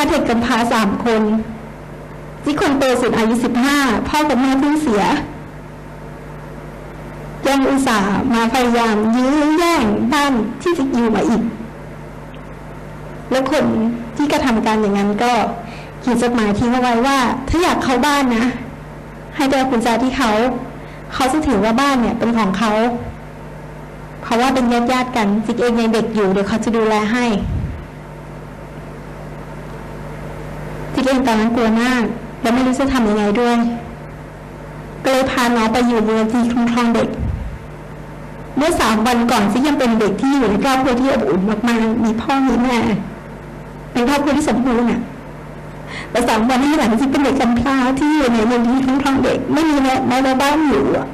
นะคะเด็กกำพร้าสามคนที่คนโตสุดอายุสิบห้าพ่อกับแม่เพิ่งเสีย ยังอุตส่าห์มาพยายามยื้อแย่งบ้านที่จะอยู่มาอีก แล้วคนที่กระทำการอย่างนั้นก็เขียนจดหมายทิ้งเอาไว้ว่า ถ้าอยากเข้าบ้านนะ ให้ไปเอากุญแจที่เขาเขาจะถือว่าบ้านเนี่ยเป็นของเขา เพราะว่าเป็นญาติญาติๆกันจิกเองยังเด็กอยู่เดี๋ยวเขาจะดูแลให้ จิกเองตอนนั้นกลัวมาก และไม่รู้จะทำยังไงด้วย ก็เลยพาน้องไปอยู่มูลนิธิคุ้มครองเด็ก เมื่อสามวันก่อนซิกยังเป็นเด็กที่อยู่ในครอบครัวที่อบอุ่นมากๆมีพ่อมีแม่เป็นครอบครัวที่สมบูรณ์อะแต่สามวันที่หลังซิกเป็นเด็กกำพร้าที่อยู่ในมูลนิธิคุ้มครองเด็ก ไม่มีแม้แม้แต่บ้านอยู่อะ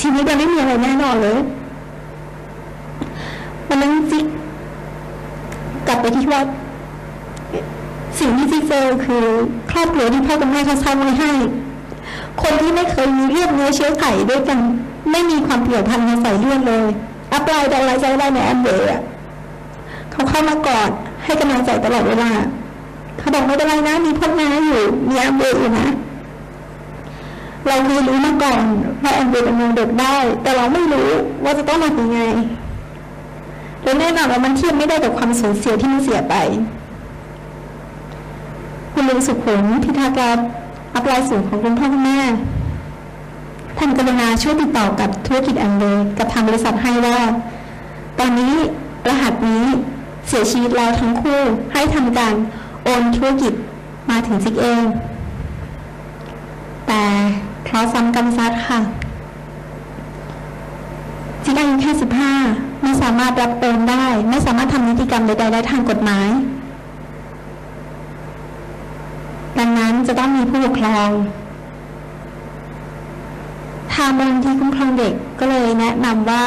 ชีวิตมันไม่มีอะไรแน่นอนเลยวันนั้นซิกกลับไปที่วัด สิ่งที่ซิกเจอคือครอบครัวที่พ่อกับแม่เขาสร้างไว้ให้ คนที่ไม่เคยมีเลือดเนื้อเชื้อไขด้วยกัน ไม่มีความเกี่ยวพันในสายเลือดเลยอัปไลน์ดอะไรใจได้ในแอมเบย์อะเขาเข้ามากอดให้กำลังใจตลอดเวลาเขาบอกไม่เป็นไรนะมีพวกน้าอยู่ มีแอมเบย์อยู่นะเราเคยรู้มาก่อนว่าแอมเบย์เป็นวงเด็กได้ แต่เราไม่รู้ว่าจะต้องมายังไงและแน่นอนว่ามันเทียบไม่ได้กับความสูญเสียที่มันเสียไป คุณลุงสุขุมพิธาการอัปไลน์สูงของคุณพ่อคุณแม่ท่านกรุณาช่วยติดต่อกับธุรกิจแอมเบย์กับทางบริษัทให้ว่า ตอนนี้รหัสนี้เสียชีวิตแล้วทั้งคู่ให้ทำการโอนธุรกิจมาถึงซิกเอง แต่เพราะซ้ำกรรมซัดค่ะซิกอายุแค่สิบห้าไม่สามารถรับโอนได้ ไม่สามารถทำนิติกรรมใดๆได้ทางกฎหมาย ดังนั้นจะต้องมีผู้ปกครองทางมูลที่คุ้มครองเด็กก็เลยแนะนำว่า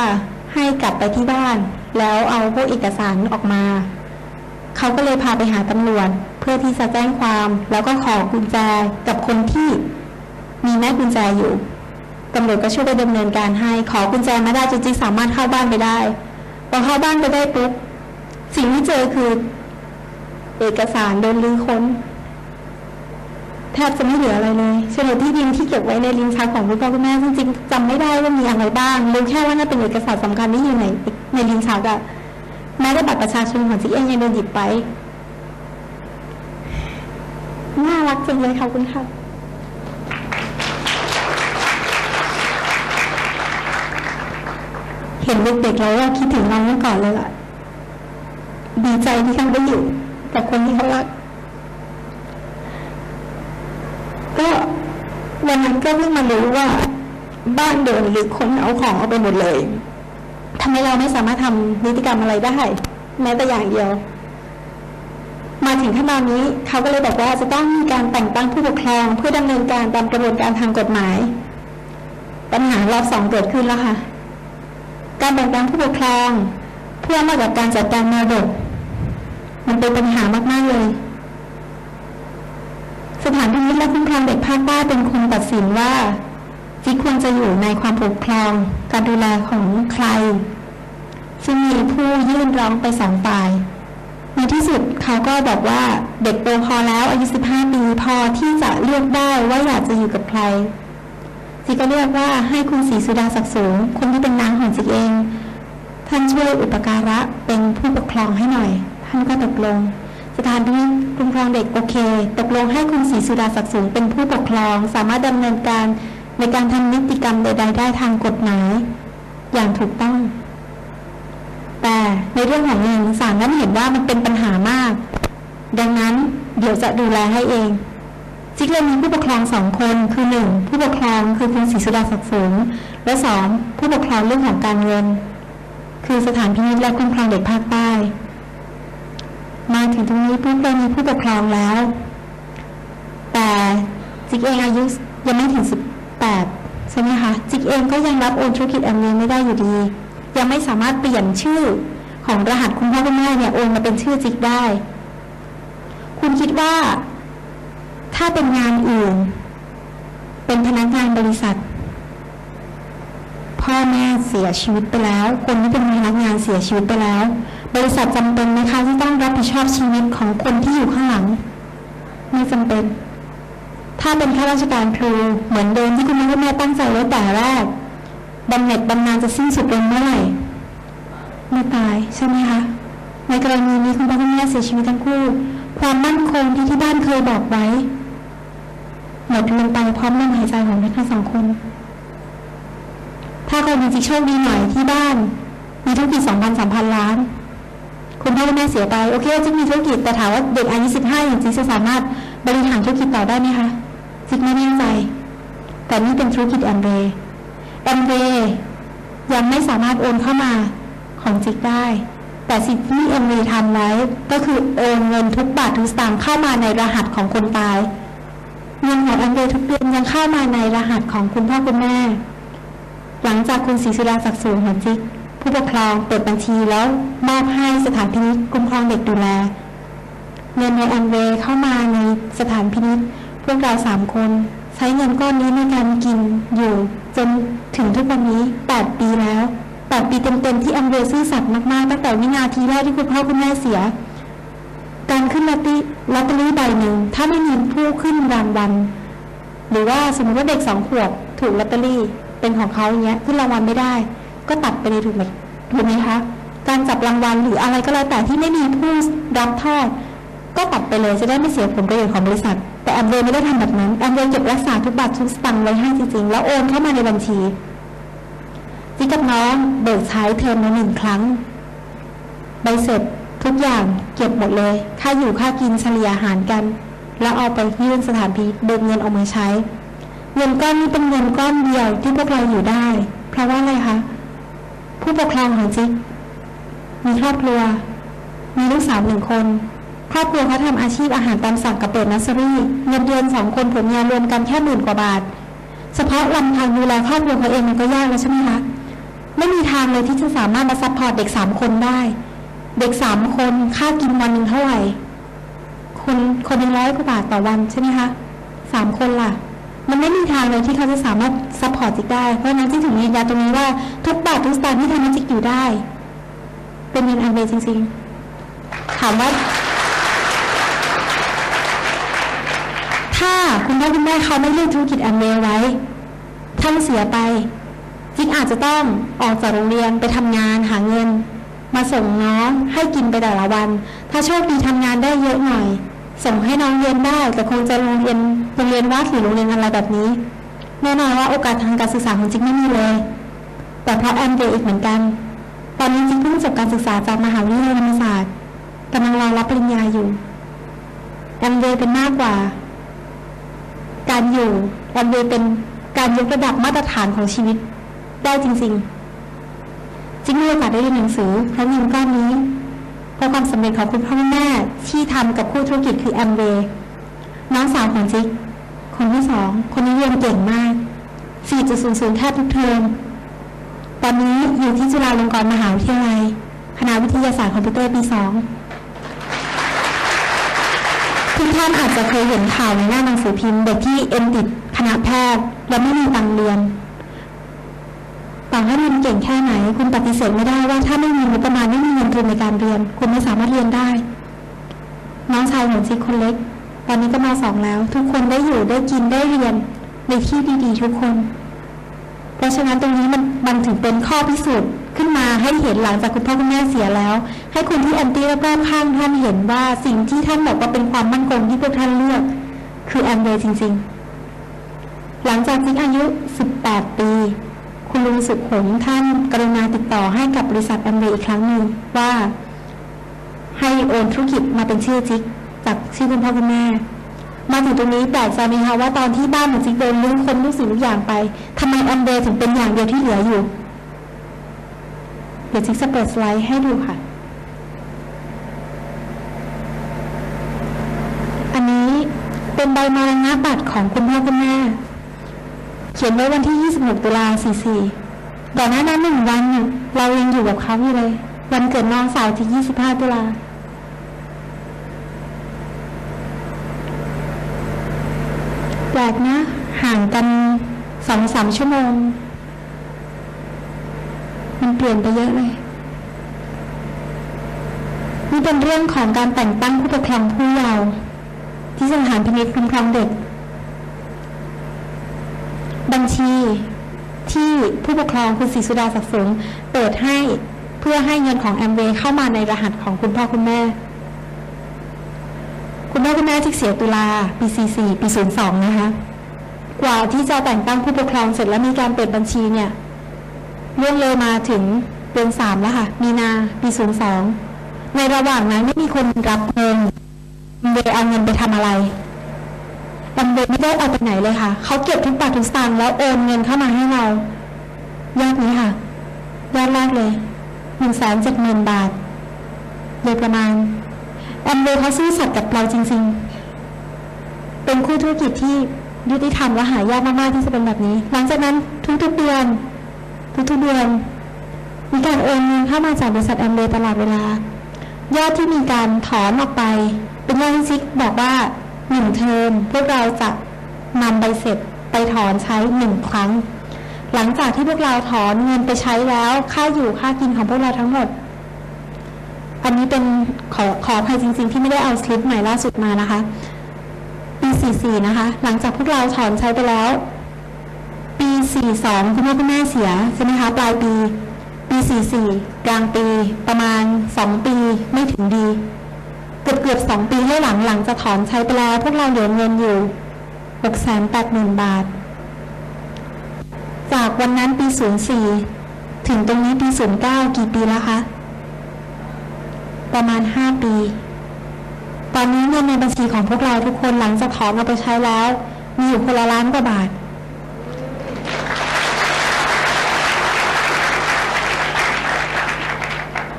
ให้กลับไปที่บ้าน แล้วเอาพวกเอกสารออกมา เขาก็เลยพาไปหาตำรวจเพื่อที่จะแจ้งความ แล้วก็ขอกุญแจกับคนที่มีแม่กุญแจอยู่ตำรวจก็ช่วยไปดำเนินการให้ ขอกุญแจมาได้จริงๆสามารถเข้าบ้านไปได้พอเข้าบ้านไปได้ปุ๊บสิ่งที่เจอคือ เอกสารโดนรื้อค้น แทบจะไม่เหลืออะไรเลยโฉนดที่ดินที่เก็บไว้ในลิ้นชักของคุณพ่อคุณแม่จริงๆจำไม่ได้ว่ามีอะไรบ้างรู้แค่ว่าน่าเป็นเอกสารสำคัญที่อยู่ในในลิ้นชักอะแม้แต่บัตรประชาชนของจิ๊กเองยังโดนหยิบไปน่ารักจังเลยค่ะคุณค่ะเห็นเด็กๆแล้วก็คิดถึงน้องเมื่อก่อนเลยล่ะ ดีใจที่เขาได้อยู่กับคนที่เขารัก ก็วันนั้นก็เพิ่งมารู้ว่าบ้านโดนหรือคนเอาของเอาไปหมดเลยทำไมเราไม่สามารถทำนิติกรรมอะไรได้ แม้แต่อย่างเดียว มาถึงขั้นตอนนี้เขาก็เลยบอกว่าจะต้องมีการแต่งตั้งผู้ปกครอง เพื่อดำเนินการตามกระบวนการทางกฎหมาย ปัญหารอบสองเกิดขึ้นแล้วค่ะ การแต่งตั้งผู้ปกครอง เพื่อมากับการจัดการมรดกมันเป็นปัญหามากๆเลย สถานพินิจและคุ้มครองเด็กภาคใต้เป็นคนตัดสินว่าจิกควรจะอยู่ในความปกครอง การดูแลของใคร ซึ่งมีผู้ยื่นร้องไปสองฝ่ายในที่สุดเขาก็บอกว่าเด็กโตพอแล้วอายุ 15 ปีพอที่จะเลือกได้ว่าอยากจะอยู่กับใครจิก็เลือกว่าให้คุณศรีสุดาศักดิ์สูง คนที่เป็นนางของจิเอง ท่านช่วยอุปการะเป็นผู้ปกครองให้หน่อย ท่านก็ตกลง สถานพินิจคุ้มครองเด็กโอเค ตกลงให้คุณศรีสุดาศักดิ์สูงเป็นผู้ปกครอง สามารถดำเนินการในการทำนิติกรรมใดๆได้ทางกฎหมาย อย่างถูกต้อง แต่ในเรื่องของเงินศาลนั้นเห็นว่ามันเป็นปัญหามาก ดังนั้นเดี๋ยวจะดูแลให้เองจิกเลยมีผู้ปกครองสองคนคือหนึ่งผู้ปกครองคือคุณศรีสุดาศักดิ์สูงและสองผู้ปกครองเรื่องของการเงิน คือสถานพินิจและคุ้มครองเด็กภาคใต้ มาถึงตรงนี้ปุ๊บเรามีผู้ปกครองแล้ว แต่จิกเองอายุยังไม่ถึงสิบแปดใช่ไหมคะจิกเองก็ยังรับโอนธุรกิจแอมเวย์ไม่ได้อยู่ดี ยังไม่สามารถเปลี่ยนชื่อของรหัสคุณพ่อคุณแม่เนี่ยโอนมาเป็นชื่อจิกได้ คุณคิดว่า ถ้าเป็นงานอื่น เป็นพนักงานบริษัท พ่อแม่เสียชีวิตไปแล้ว คนที่เป็นพนักงานเสียชีวิตไปแล้ว บริษัทจำเป็นไหมคะที่ต้องรับผิดชอบชีวิตของคนที่อยู่ข้างหลัง ไม่จำเป็น ถ้าเป็นข้าราชการครูเหมือนเดิมที่คุณพ่อคุณแม่ตั้งใจไว้แต่แรกบำเหน็จบำนาญจะสิ้นสุดลงเมื่อไหร่เมื่อตายใช่ไหมคะในกรณีนี้คุณพ่อคุณแม่เสียชีวิตทั้งคู่ ความมั่นคงที่ที่บ้านเคยบอกไว้หมดลงไปพร้อมลมหายใจของทั้งสองคน ถ้าคนจริงๆโชคดีหน่อยที่บ้าน มีธุรกิจสองพันสามพันล้าน คุณพ่อคุณแม่เสียไปโอเคจิ๊กมีธุรกิจแต่ถามว่าเด็กอายุสิบห้าอย่างจิ๊กจะสามารถบริหารธุรกิจต่อได้ไหมคะจิ๊กไม่แน่ใจ แต่นี่เป็นธุรกิจแอมเบย์แอมเบย์ยังไม่สามารถโอนเข้ามาของจิ๊กได้ แต่สิ่งที่แอมเบย์ทำไว้ก็คือโอนเงินทุกบาททุกสตางค์เข้ามาในรหัสของคนตายเงินของแอมเบย์ทุกเดือนยังเข้ามาในรหัสของคุณพ่อคุณแม่ หลังจากคุณศรีสุดาศักดิ์สูงหัวจิ๊ก ผู้ปกครองเปิดบัญชีแล้วมอบให้สถานพินิจคุ้มครองเด็กดูแลเงินในแอมเวย์เข้ามาในสถานพินิจพวกเราสามคน ใช้เงินก้อนนี้ในการกินอยู่ จนถึงทุกวันนี้แปดปีแล้วแปดปีเต็มๆที่แอมเวย์ซื่อสัตย์มากๆ ตั้งแต่วินาทีแรกที่คุณพ่อคุณแม่เสีย การขึ้นลอตเตอรี่ลอตเตอรี่ใบหนึ่งถ้าไม่มีผู้ขึ้นรางวัลหรือว่าสมมติว่าเด็กสองขวบถูกลอตเตอรี่เป็นของเขาอย่างเงี้ยขึ้นรางวัลไม่ได้ ก็ตัดไปเลยถูกไหมถูกไหมคะการจับรางวัลหรืออะไรก็แล้วแต่ที่ไม่มีผู้รับทอด ก็ตัดไปเลยจะได้ไม่เสียผลประโยชน์ของบริษัท แต่แอมเวย์ไม่ได้ทำแบบนั้นแอมเวย์เก็บรักษาทุกบาททุกสตางค์ไว้ให้จริงๆ แล้วโอนเข้ามาในบัญชีจิ๊กกับน้องเบิกใช้เทอมละหนึ่งครั้งใบเสร็จทุกอย่างเก็บหมดเลย ค่าอยู่ค่ากินเฉลี่ยหารกัน แล้วเอาไปยื่นสถานพิเบิกเงินออกมาใช้ เงินก้อนนี้เป็นเงินก้อนเดียวที่พวกเราอยู่ได้ เพราะว่าอะไรคะ ผู้ปกครองของจิ๊กมีครอบครัว มีลูกสาวหนึ่งคน ครอบครัวเขาทำอาชีพอาหารตามสั่งกับเปิดนัสเซอรี่เงินเดือนสองคนผลงานรวมกันแค่หมื่นกว่าบาท เฉพาะลำพังดูแลครอบครัวเขาเองมันก็ยากแล้วใช่ไหมคะไม่มีทางเลยที่จะสามารถมาซัพพอร์ตเด็กสามคนได้ เด็กสามคนค่ากินวันหนึ่งเท่าไหร่คนคนหนึ่งร้อยกว่าบาทต่อวันใช่ไหมคะสามคนล่ะ มันไม่มีทางเลยที่เขาจะสามารถซัพพอร์ตจิกได้ เพราะนั้นที่ถึงยืนยันตรงนี้ว่า ทุกบาททุกสตางค์ที่ทำให้จิกอยู่ได้ เป็นเงินอันเวย์จริงๆ ถามว่า ถ้าคุณพ่อคุณแม่เขาไม่เลือกธุรกิจอันเวย์ไว้ท่านเสียไป จิกอาจจะต้องออกจากโรงเรียนไปทำงานหาเงิน มาส่งน้องให้กินไปแต่ละวัน ถ้าโชคดีทำงานได้เยอะหน่อย ส่งให้น้องเรียนได้ แต่คงจะโรงเรียนโรงเรียนวัดหรือโรงเรียนอะไรแบบนี้ แน่นอนว่าโอกาสทางการศึกษาของจิ๊กไม่มีเลย แต่เพราะแอมเดย์อีกเหมือนกัน ตอนนี้จิ๊กเพิ่งจบการศึกษาจากมหาวิทยาลัยธรรมศาสตร์กำลังรอรับปริญญาอยู่แอมเดย์เป็นมากกว่า การอยู่แอมเดย์เป็นการยกระดับมาตรฐานของชีวิตได้จริง ๆ จิ๊กมีโอกาสได้เรียนหนังสือเพราะเงินก้อนนี้ เพราะความสำเร็จของคุณพ่อแม่ที่ทำกับคู่ธุรกิจคือแอมเวย์น้องสาวของจิ๊กคนที่สองคนนี้เรียนเก่งมาก 4.00แทบทุกเทอมตอนนี้อยู่ที่จุฬาลงกรณ์มหาวิทยาลัยคณะวิทยาศาสตร์คอมพิวเตอร์ปีสองทุกท่านอาจจะเคยเห็นข่าวในหน้าหนังสือพิมพ์เด็กที่เอ็นติดคณะแพทย์และไม่มีตังเรียน ต่อให้เรียนเก่งแค่ไหน คุณปฏิเสธไม่ได้ว่าถ้าไม่มีงบประมาณไม่มีเงินทุนในการเรียน คุณไม่สามารถเรียนได้ น้องชายของจิ๊กคนเล็ก ตอนนี้ก็มาสองแล้ว ทุกคนได้อยู่ได้กินได้เรียนในที่ดีๆ ทุกคน เพราะฉะนั้นตรงนี้มันมันถึงเป็นข้อพิสูจน์ขึ้นมาให้เห็นหลังจากคุณพ่อคุณแม่เสียแล้ว ให้คนที่แอนตี้รอบๆข้างท่านเห็นว่าสิ่งที่ท่านบอกว่าเป็นความมั่นคงที่พวกท่านเลือก คือแอมเวย์จริง ๆ หลังจากจิ๊กอายุ 18 ปี คุณลุงสุขหงท่านกรุณาติดต่อให้กับบริษัทแอมเวย์อีกครั้งหนึ่งว่า ให้โอนธุรกิจมาเป็นชื่อจิ๊กจากชื่อคุณพ่อคุณแม่ มาถึงตรงนี้แปลกใจไหมคะว่าตอนที่บ้านของจิ๊กโดนลื้อคนทุกสิ่งทุกอย่างไปทำไมแอมเบย์ถึงเป็นอย่างเดียวที่เหลืออยู่ เดี๋ยวจิ๊กจะเปิดสไลด์ให้ดูค่ะ อันนี้เป็นใบมรณะบัตรของคุณพ่อคุณแม่ เขียนไว้วันที่ 26 ตุลา 44ก่อนหน้านั้นหนึ่งวันเรายังอยู่กับเขาอยู่เลย วันเกิดน้องสาวที่ 25 ตุลาแปลกนะ ห่างกันสองสามชั่วโมง มันเปลี่ยนไปเยอะเลยนี่เป็นเรื่องของการแต่งตั้งผู้ปกครองผู้เยาว์ที่สถานพินิจคุ้มครองเด็ก บัญชีที่ผู้ปกครองคุณศรีสุดาศักดิ์สูงเปิดให้เพื่อให้เงินของแอมเวย์เข้ามาในรหัสของคุณพ่อคุณแม่ คุณพ่อคุณแม่ที่เสียตุลาปี44ปี02นะคะกว่าที่จะแต่งตั้งผู้ปกครองเสร็จแล้วมีการเปิดบัญชีเนี่ยล่วงเลยมาถึงเดือนสามแล้วค่ะ มีนาปี02ในระหว่างนั้นไม่มีคนรับเงินเวย์เอาเงินไปทำอะไร บัมเบย์ไม่ได้เอาไปไหนเลยค่ะ เขาเก็บทุกบาททุกสตางค์แล้วโอนเงินเข้ามาให้เรายอดนี้ค่ะยอดแรกเลยหนึ่งแสนเจ็ดหมื่นบาทโดยประมาณแอมเบย์เขาซื่อสัตย์กับเราจริง ๆ เป็นคู่ธุรกิจที่ยุติธรรมและหายากมากๆที่จะเป็นแบบนี้ หลังจากนั้นทุกๆเดือน ทุกๆเดือน มีการโอนเงินเข้ามาจากบริษัทแอมเบย์ตลอดเวลา ยอดที่มีการถอนออกไป เป็นยอดที่ซิกบอกว่า หนึ่งเทอมพวกเราจะนำใบเสร็จไปถอนใช้หนึ่งครั้ง หลังจากที่พวกเราถอนเงินไปใช้แล้วค่าอยู่ค่ากินของพวกเราทั้งหมด อันนี้เป็นขอขออภัยจริง ๆ ที่ไม่ได้เอาสลิปใหม่ล่าสุดมานะคะปี44นะคะ หลังจากพวกเราถอนใช้ไปแล้ว ปี 42 คุณพ่อคุณแม่เสียใช่ไหมคะปลายปี ปี 44 กลางปีประมาณ 2 ปีไม่ถึงดี เกือบเกือบสองปีให้หลังหลังจะถอนใช้ไปแล้ว พวกเราเหลือเงินอยู่หกแสนแปดหมื่นบาท จากวันนั้นปีศูนย์สี่ถึงตรงนี้ปีศูนย์เก้ากี่ปีแล้วคะประมาณห้าปี ตอนนี้เงินในบัญชีของพวกเราทุกคนหลังจากถอนเอาไปใช้แล้ว มีอยู่คนละล้านกว่าบาท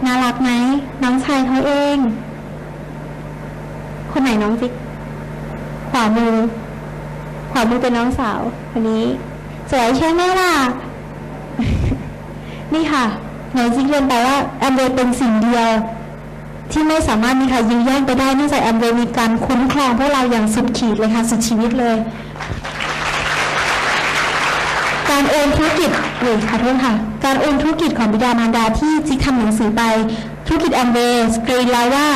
น่ารักไหมน้องชายเขาเอง คนไหนน้องจิ๊กขวามือ ขวามือเป็นน้องสาวคนนี้ สวยใช่ไหมล่ะ นี่ค่ะไหนจิ๊กเรียนไปว่าแอมเบย์เป็นสิ่งเดียว ที่ไม่สามารถมีใครยื้อแย่งไปได้เนื่องจากแอมเบย์มีการคุ้มครองพวกเราอย่างสุดขีดเลยค่ะ สุดชีวิตเลย การโอนธุรกิจเอ้ยขอโทษค่ะ การโอนธุรกิจของบิดามารดาที่จิ๊กทำหนังสือไปธุรกิจแอมเบย์สกรีนแล้วว่า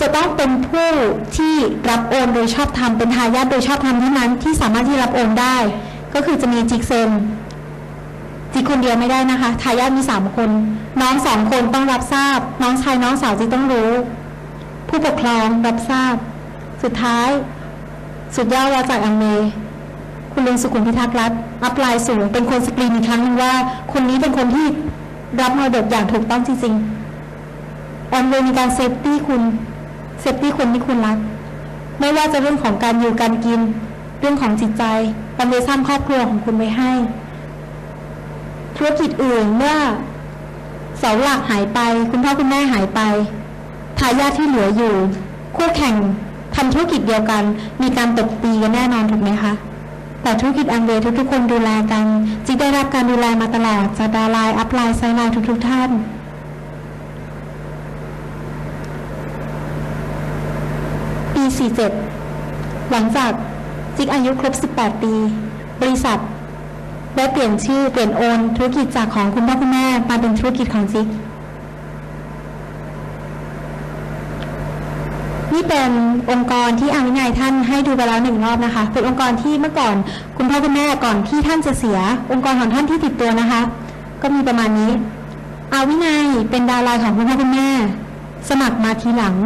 จะต้องเป็นผู้ที่รับโอนโดยชอบธรรมเป็นทายาทโดยชอบธรรมเท่านั้นที่สามารถที่รับโอนได้ ก็คือจะมีจิกเซนจิกคนเดียวไม่ได้นะคะทายาทมีสามคน น้องสองคนต้องรับทราบ น้องชายน้องสาวจิต้องรู้ ผู้ปกครองรับทราบ สุดท้าย สุดยอดมาจากอังเมคุณลุงสุขุมพิทักษ์รัฐอัพไลน์สูง เป็นคนสกรีนอีกครั้งหนึงว่า คนนี้เป็นคนที่รับมรดกอย่างถูกต้องจริงๆแอมเวย์มีการเซฟตี้คุณ เซฟตี้คนที่คุณรัก ไม่ว่าจะเรื่องของการอยู่การกิน เรื่องของจิตใจแอมเวย์สร้างครอบครัวของคุณไว้ให้ ธุรกิจอื่นเมื่อเสาหลักหายไป คุณพ่อคุณแม่หายไปทายาทที่เหลืออยู่ คู่แข่งทำธุรกิจเดียวกัน มีการตบตีกันแน่นอนถูกไหมคะแต่ธุรกิจอังเวย์ทุกๆคนดูแลกันจิได้รับการดูแลมาตลอดจากดาวไลน์อัพไลน์ไซน์ไลน์ทุกๆท่าน 47 หลังจากจิกอายุครบ 18 ปี บริษัทได้เปลี่ยนชื่อเปลี่ยนโอนธุรกิจจากของคุณพ่อคุณแม่มาเป็นธุรกิจของจิกนี่เป็นองค์กรที่อาวินัยท่านให้ดูไปแล้วหนึ่งรอบนะคะ เป็นองค์กรที่เมื่อก่อนคุณพ่อคุณแม่ก่อนที่ท่านจะเสีย องค์กรของท่านที่ติดตัวนะคะ ก็มีประมาณนี้อาวินัยเป็นดาวไลน์ของคุณพ่อคุณแม่ สมัครมาทีหลัง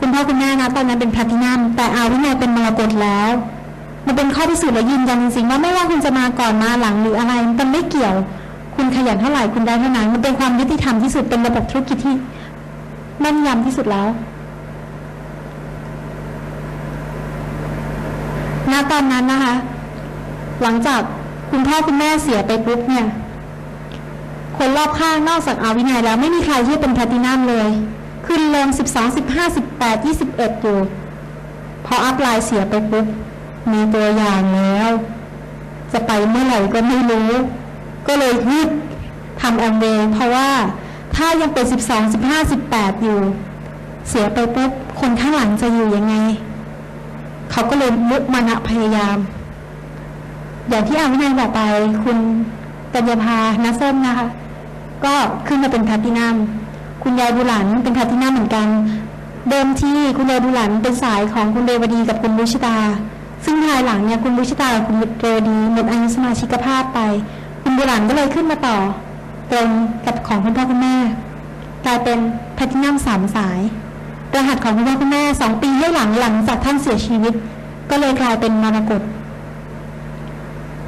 คุณพ่อคุณแม่นะตอนนั้นเป็นแพลตินัมแต่อาวินัยเป็นมรกตแล้ว มันเป็นข้อพิสูจน์และยืนยันจริงๆว่าไม่ว่าคุณจะมาก่อนมาหลังหรืออะไรมันไม่เกี่ยว คุณขยันเท่าไหร่คุณได้เท่านั้น มันเป็นความยุติธรรมที่สุดเป็นระบบธุรกิจที่แม่นยำที่สุดแล้วณตอนนั้นนะคะ หลังจากคุณพ่อคุณแม่เสียไปปุ๊บเนี่ย คนรอบข้างนอกจากอาวินัยแล้วไม่มีใครที่เป็นแพลตินัมเลย ขึ้นลงสิบสองสิบห้าสิบแปดยี่เอ็ดอยู่ พออัพไลน์เสียไปปุ๊บ มีตัวอย่างแล้ว จะไปเมื่อไหร่ก็ไม่รู้ ก็เลยฮึดทำแอมเวย์เพราะว่าถ้ายังเป็นสิบสองสิบห้าสิบแปดอยู่ เสียไปปุ๊บ คนข้างหลังจะอยู่ยังไง เขาก็เลยมุมานะพยายาม อย่างที่อาวินัยบอกไปคุณกัญญาภาณส้มนะคะ ก็ขึ้นมาเป็นแพลตินัม คุณยายบุหลันเป็นแพลตตินัมเหมือนกัน เดิมที่คุณยายบุหลันเป็นสายของคุณเรวดีกับคุณบุชิตา ซึ่งภายหลังเนี่ยคุณบุชิตากับคุณเรวดีหมดอายุสมาชิกภาพไป คุณบุหลันก็เลยขึ้นมาต่อ ตรงกับของคุณพ่อคุณแม่กลายเป็นแพลตตินัมสามสาย รหัสของคุณพ่อคุณแม่สองปีให้หลังหลังจากท่านเสียชีวิต ก็เลยกลายเป็นมรกต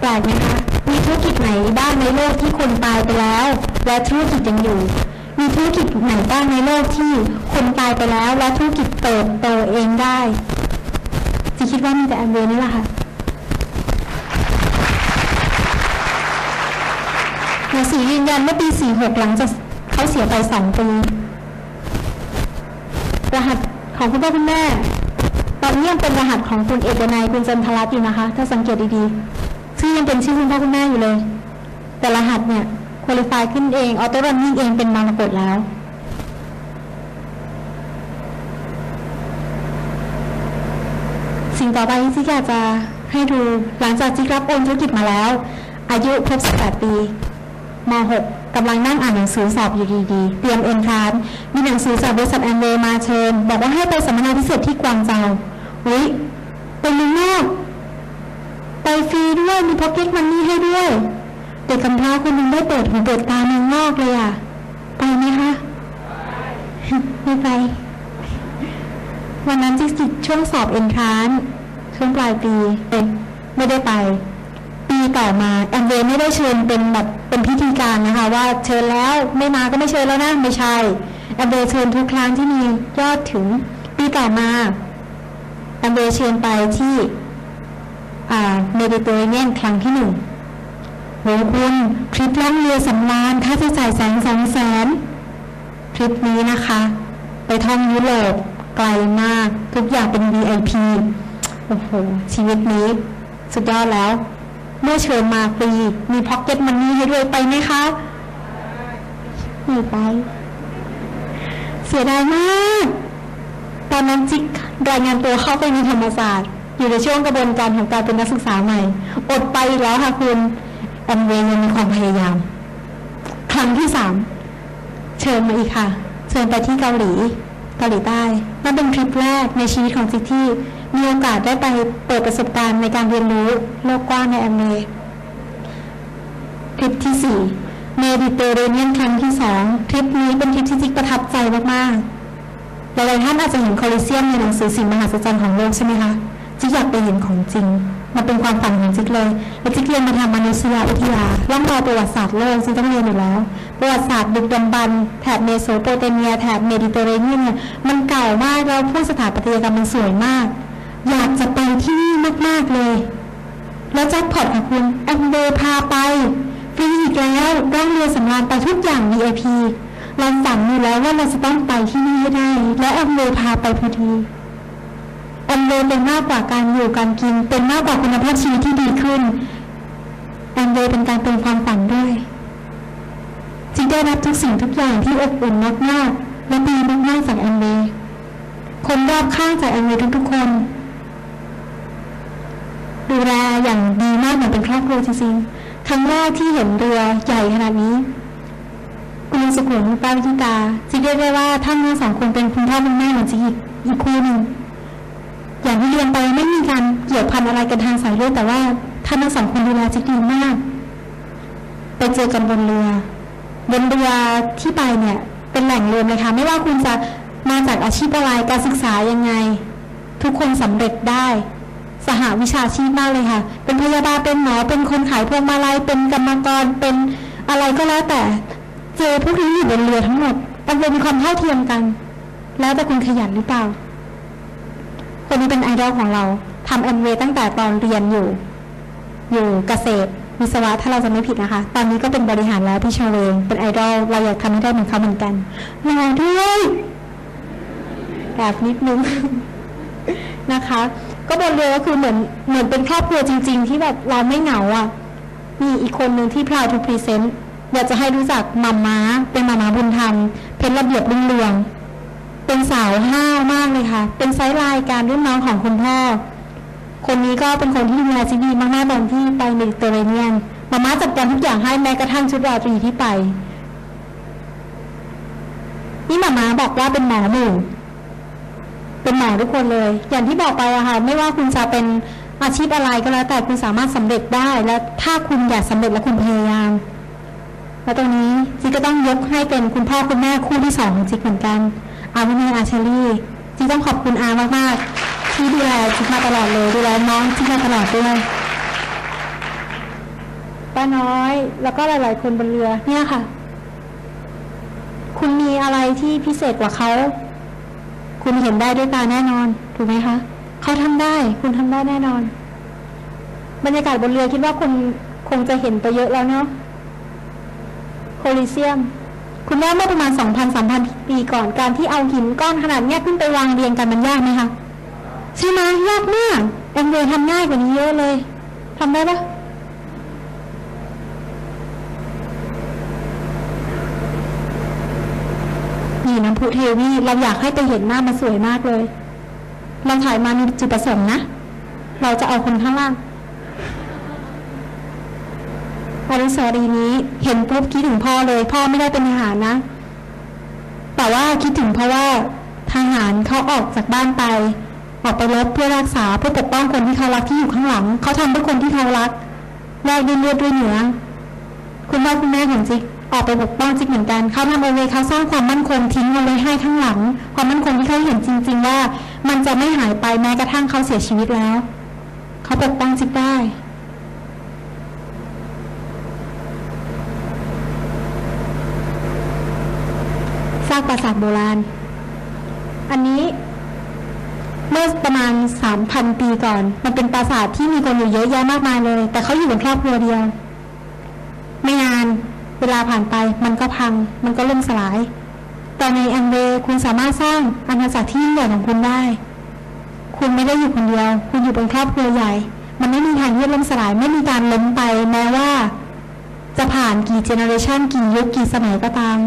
แปลกไหมคะมีธุรกิจไหนบ้างในโลกที่คนตายไปแล้ว และธุรกิจยังอยู่ มีธุรกิจไหนบ้างในโลกที่คนตายไปแล้ว และธุรกิจเติบโตเองได้จีคิดว่ามีแต่อันเดียวนี่แหละค่ะหนังสือยืนยันเมื่อปี 46 หลังจากเขาเสียไป 2 ปี รหัสของคุณพ่อคุณแม่ ตอนนี้ยังเป็นรหัสของคุณเอกนัยคุณจันทรัตน์อยู่นะคะ ถ้าสังเกตดีๆชื่อยังเป็นชื่อคุณพ่อคุณแม่อยู่เลย แต่รหัสเนี่ย คุริฟายขึ้นเองออโต้รันนิ่งเองเป็นมรกตแล้วสิ่งต่อไปที่จิ๊กอยากจะให้ดูหลังจากจิ๊กรับโอนธุรกิจมาแล้ว อายุครบ18ปีม .6 กำลังนั่งอ่านหนังสือสอบอยู่ดีๆ เตรียมเอ็นทรานมีหนังสือจากบริษัทแอมเวย์มาเชิญ บอกว่าให้ไปสัมมนาพิเศษที่กวางเจาเฮ้ยไปเมืองนอกไปฟรีด้วยมีพ็อกเก็ตมันนี่ให้ด้วย เด็กกำพร้าคนหนึงได้เปิดหูเปิดตาเมืองนอกเลยอะ ไปไหมคะ ไม่ไป วันนั้นจิจิช่วงสอบเอ็นทรานซ์ช่วงปลายปีเไม่ได้ไป ปีต่อมาแอมเวย์ไม่ได้เชิญเป็นแบบเป็นพิธีการนะคะ ว่าเชิญแล้วไม่มาก็ไม่เชิญแล้วนะไม่ใช่แอมเวย์เชิญทุกครั้งที่มียอดถึง ปีต่อมาแอมเวย์เชิญไปที่อ่าเมดิเตอร์เรเนียนครั้งที่หนึ่ง โหคุณทริปล่องเรือสำราญค่าใช้จ่ายแสนสองแสนทริปนี้นะคะ ไปท่องยุโรปไกลมาก ทุกอย่างเป็น VIP โอ้โห ชีวิตนี้ สุดยอดแล้ว เมื่อเชิญมาฟรี มีพ็อกเก็ตมันนี่ให้ด้วยไปไหมคะไม่ไป เสียดายมาก ตอนนั้นจิกรายงานตัวเข้าไปในธรรมศาสตร์ อยู่ในช่วงกระบวนการของการเป็นนักศึกษาใหม่ อดไปอีกแล้วค่ะคุณ อมเวย์ยังมีความพยายาม ครั้งที่สามเชิญมาอีกค่ะ เชิญไปที่เกาหลีเกาหลีใต้นั่นเป็นทริปแรกในชีวิตของจิกที่มีโอกาสได้ไปเปิดประสบการณ์ในการเรียนรู้โลกกว้างในแอมเมย์ทริปที่สี่เมดิเตอร์เรเนียนครั้งที่สองทริปนี้เป็นทริปที่จิกประทับใจมากๆหลายๆท่านอาจจะเห็นโคลิเซียมในหนังสือสิ่งมหัศจรรย์ของโลกใช่ไหมคะจิกอยากไปเห็นของจริง มันเป็นความฝันของจิกเลย และจิกเรียนมาทางมนุษยวิทยาล่องรอยประวัติศาสตร์โลกจิกต้องเรียนอยู่แล้ว ประวัติศาสตร์ดึกดำบรรพ์แถบเมโสโปเตเมียแถบเมดิเตอร์เรเนียนเนี่ยมันเก่ามากแล้วพวกสถาปัตยกรรมมันสวยมาก อยากจะไปที่นี่มากๆเลย แล้วแจ็คพอตค่ะคุณแอมเบย์พาไปฟรีอีกแล้วร่องเรือสำราญไปทุกอย่าง VIP เราฝันอยู่แล้วว่าเราจะต้องไปที่นี่ให้ได้ และแอมเบย์พาไปพอดี อมเบย์เป็นมากกว่าการอยู่การกิน เป็นมากกว่าคุณภาพชีวิตที่ดีขึ้นแอมเบย์เป็นการเป็นความฝันด้วยจิงได้รับทุกสิ่งทุกอย่างที่อบอุ่นมากๆและดีมากๆจากแอมเบย์คนรอบข้างจากแอมเบย์ทุกๆคน ดูแลอย่างดีมากเหมือนเป็นครอบครัวจริงๆครั้งแรกที่เห็นเรือใหญ่ขนาดนี้คุณลุงสุขุมป้าวิธิตาจิเรียกได้ว่าท่านทั้งสองคนเป็นคุณพ่อคุณแม่เหมือนจิอีกอีกคู่หนึ่ง อย่างที่เรียนไปไม่มีการเกี่ยวพันอะไรกันทางสายเลือดแต่ว่าท่านทั้งสองคนดูแลจิดีมากไปเจอกันบนเรือบนเรือที่ไปเนี่ย เป็นแหล่งรวมเลยค่ะไม่ว่าคุณจะมาจากอาชีพอะไรการศึกษายังไง ทุกคนสำเร็จได้ สหวิชาชีพมากเลยค่ะ เป็นพยาบาลเป็นหมอเป็นคนขายพวงมาลัยเป็นกรรมกรเป็นอะไรก็แล้วแต่ เจอพวกนี้อยู่บนเรือทั้งหมดแต่เป็นมีความเท่าเทียมกัน แล้วแต่คุณขยันหรือเปล่า คนนี้เป็นไอดอลของเราทำแอมเวย์ตั้งแต่ตอนเรียนอยู่ อยู่เกษตรวิศวะถ้าเราจะไม่ผิดนะคะ ตอนนี้ก็เป็นบริหารแล้วพี่ชเวงเป็นไอดอลเราอยากทำให้ได้เหมือนเขาเหมือนกันรอด้วยแอบนิดนึงนะคะ ก็บนเรือก็คือเหมือนเหมือนเป็นครอบครัวจริง ๆ ที่แบบเราไม่เหงาอะมีอีกคนหนึ่งที่พราวทูพรีเซนต์อยากจะให้รู้จักมัมม้าเป็นมัมม้าบุญธรรมเพชรระเบียบรุ่งเรือง เป็นสาวห้าวมากเลยค่ะ เป็นไซส์ลน์การรุ่นน้องของคุณพ่อ คนนี้ก็เป็นคนที่ดูแลจิดีมากๆตอนที่ไปเมดิเตอร์เรเนียนมาม่าจัดการทุกอย่างให้แม้กระทั่งชุดราตรีที่ไป นี่มาม้าบอกว่าเป็นหมอหมู่เป็นหมอทุกคนเลย อย่างที่บอกไปอะค่ะ ไม่ว่าคุณจะเป็นอาชีพอะไรก็แล้ว แต่คุณสามารถสำเร็จได้ และถ้าคุณอยากสำเร็จและคุณพยายามและตรงนี้จิ๊กก็ต้องยกให้เป็นคุณพ่อคุณแม่คู่ที่สองของจิ๊กเหมือนกัน อาวินีอาเชอรี่จิ๊กต้องขอบคุณอามากๆ ที่ดูแลจิ๊กมาตลอดเลย ดูแลน้องจิ๊กมาตลอดด้วยป้าน้อย แล้วก็หลาย ๆ คนบนเรือเนี่ยค่ะ คุณมีอะไรที่พิเศษกว่าเขา คุณเห็นได้ด้วยตาแน่นอน ถูกไหมคะเขาทำได้ คุณทำได้แน่นอน บรรยากาศบนเรือคิดว่าคุณคงจะเห็นไปเยอะแล้วเนาะโคลิเซียม คุณว่าเมื่อประมาณ 2,000-3,000 ปีก่อนการที่เอาหินก้อนขนาดเนี้ยขึ้นไปวางเรียงกันมันยากไหมคะใช่ไหมยากมากเอ็มเวทำง่ายกว่านี้เยอะเลยทำได้ปะนี่น้ำพุเทวีเราอยากให้ไปเห็นหน้ามันสวยมากเลย เราถ่ายมามีจุดประสงค์นะ เราจะเอาคนข้างล่าง อนุสาวรีย์นี้ เห็นปุ๊บคิดถึงพ่อเลย พ่อไม่ได้เป็นทหารนะ แต่ว่าคิดถึงเพราะว่าทหารเขาออกจากบ้านไป ออกไปรบเพื่อรักษาเพื่อปกป้องคนที่เขารักที่อยู่ข้างหลัง เขาทำเพื่อคนที่เขารักแลกด้วยเลือดด้วยเนื้อคุณพ่อคุณแม่ของจิ๊กออกไปปกป้องจิ๊กเหมือนกันเขาทำเอาไว้เขาสร้างความมั่นคงทิ้งเอาไว้ให้ข้างหลัง ความมั่นคงที่เขาเห็นจริง ๆ ว่า มันจะไม่หายไปแม้กระทั่งเขาเสียชีวิตแล้ว เขาปกป้องจิ๊กได้ ซากปราสาทโบราณ อันนี้เมื่อประมาณ3,000ปีก่อน มันเป็นปราสาทที่มีคนอยู่เยอะแยะมากมายเลย แต่เขาอยู่เป็นครอบครัวเดียว ไม่นานเวลาผ่านไปมันก็พัง มันก็ล่มสลาย แต่ในแอมเวย์คุณสามารถสร้างอาณาจักรที่ยิ่งใหญ่ของคุณได้ คุณไม่ได้อยู่คนเดียว คุณอยู่เป็นครอบครัวใหญ่ มันไม่มีทางที่จะล่มสลาย ไม่มีการล้มไปแม้ว่า จะผ่านกี่เจเนอเรชันกี่ยุคกี่สมัยก็ตาม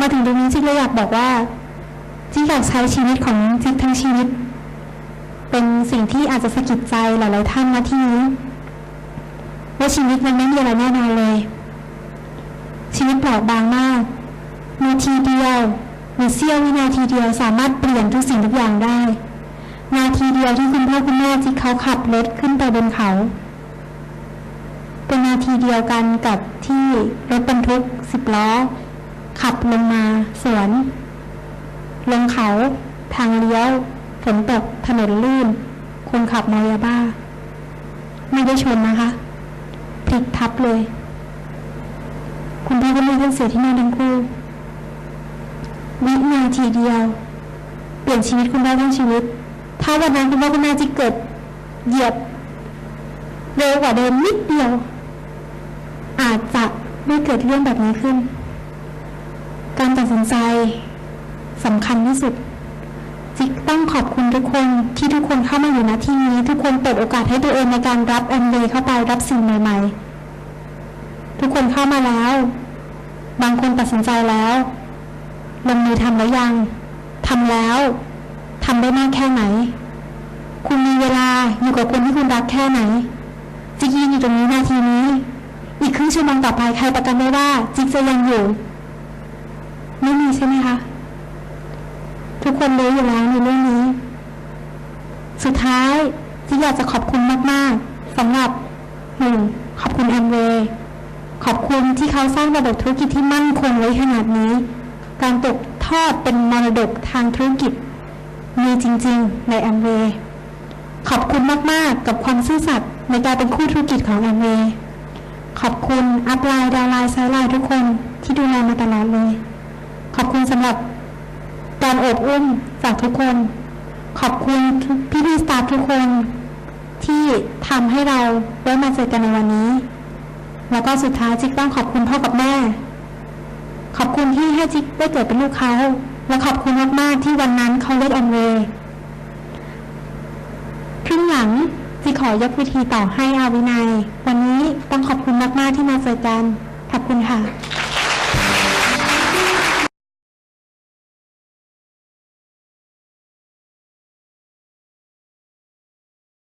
มาถึงตรงนี้จิ๊กเลยอยากบอกว่าจิ๊กอยากใช้ชีวิตของจิ๊กทั้งชีวิต เป็นสิ่งที่อาจจะสะกิดใจหลายๆท่านนะที่นี้ว่าชีวิตมันไม่มีอะไรแน่นอนเลย ชีวิตเปราะบางมากนาทีเดียวหรือเสี้ยววินาทีเดียวสามารถเปลี่ยนทุกสิ่งทุกอย่างได้ นาทีเดียวที่คุณพ่อคุณแม่ที่เขาขับรถขึ้นไปบนเขา เป็นนาทีเดียวกันกับที่รถบรรทุกสิบล้อ ขับลงมา สวน ลงเขา ทางเลี้ยว ฝนตก ถนนลื่น คนขับมอยาบ้า ไม่ได้ชนนะคะพลิกทับเลย คุณพ่อคุณแม่ท่านเสียที่นั่นทั้งคู่วินาทีเดียว เปลี่ยนชีวิตคุณได้ทั้งชีวิต ถ้าวันนั้นคุณพ่อคุณแม่จะเกิดเหยียบเร็วกว่าเดิมนิดเดียว อาจจะไม่เกิดเรื่องแบบนี้ขึ้น การตัดสินใจสำคัญที่สุดจิ๊กต้องขอบคุณทุกคนที่ทุกคนเข้ามาอยู่ณที่นี้ ทุกคนเปิดโอกาสให้ตัวเองในการรับแอมเวย์เข้าไปรับสิ่งใหม่ ๆ ทุกคนเข้ามาแล้ว บางคนตัดสินใจแล้วลงมือทำแล้วยังทำแล้วทำได้มากแค่ไหน คุณมีเวลาอยู่กับคนที่คุณรักแค่ไหน จิ๊กยืนอยู่ตรงนี้นาทีนี้ อีกครึ่งชั่วโมงต่อไปใครประกันได้ว่า จิ๊กจะยังอยู่ ไม่มีใช่ไหมคะ ทุกคนรู้อยู่แล้วในเรื่องนี้ สุดท้ายจิ๊กอยากจะขอบคุณมาก ๆสำหรับหนึ่งขอบคุณแอมเวย์ขอบคุณที่เขาสร้างระบบธุรกิจที่มั่นคงไว้ขนาดนี้ การตกทอดเป็นมรดกทางธุรกิจ มีจริง ๆ ในแอมเวย์ขอบคุณมาก ๆ กับความซื่อสัตย์ในการเป็นคู่ธุรกิจของแอมเวย์ขอบคุณอัพไลน์ดาวไลน์ไซไลน์ทุกคนที่ดูแลมาตลอดเลย คุณสำหรับการอบอุ้มจากทุกคน ขอบคุณพี่พี่สตาฟทุกคนที่ทำให้เราได้มาเจอกันในวันนี้ แล้วก็สุดท้ายจิ๊กต้องขอบคุณพ่อกับแม่ ขอบคุณที่ให้จิ๊กได้เกิดเป็นลูกเขา และขอบคุณมากๆที่วันนั้นเขาเลือกแอมเวย์ครึ่งหลังจิ๊กขอยกวิธีต่อให้อาวินัย วันนี้ต้องขอบคุณมากๆที่มาเจอกัน ขอบคุณค่ะ